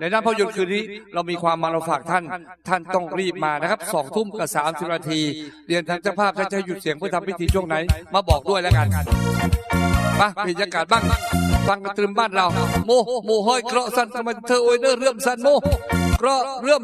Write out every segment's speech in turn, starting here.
ในด้านภาพยนตร์คืนนี้เรามีความมาเราฝากท่าน ท่านต้องรีบมานะครับสองทุ่มกับสามสิบนาที เรียนทางเจ้าภาพถ้าจะหยุดเสียงเพื่อทำพิธีช่วงไหน มาบอกด้วยแล้วกันมาบรรยากาศบ้างฟังกระตรึมบ้านเรา โมโมห้อยเกราะสันสมัยเธอโอยเดอร์เรื่อมสันโมเกราะเรื่อม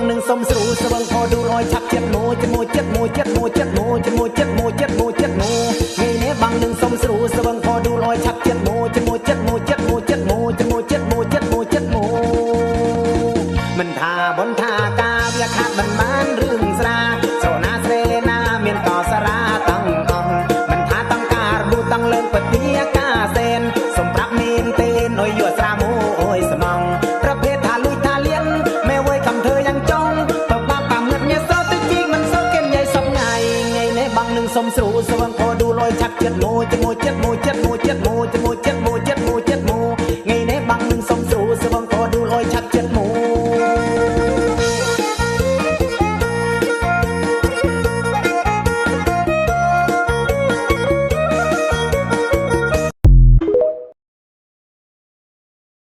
ងនឹងសុំស្រួលស្វឹងខោដួលឲ្យឆាប់ចិត្តមួយជាមួយចិត្តមួយចិត្តមួយចិត្តមួយជាមួយចិត្តមួយចិត្តមួយចិត្តមួយថ្ងៃនេះបងនឹងសុំស្រួលស្វឹងខោដួលឲ្យឆាប់ចិត្តមួយជាមួយចិត្តមួយចិត្តមួយចិត្តមួយជាមួយចិត្តមួយចិត្តមួយចិត្តមួយមិនថាបនថាការវាខាត់មិនបាន សុំស្រូស្វឹងផดูលយឆាប់ចិត្តមូជាមួយចិត្តមូចិត្តមូចិត្តមូជាមួយចិត្តមូ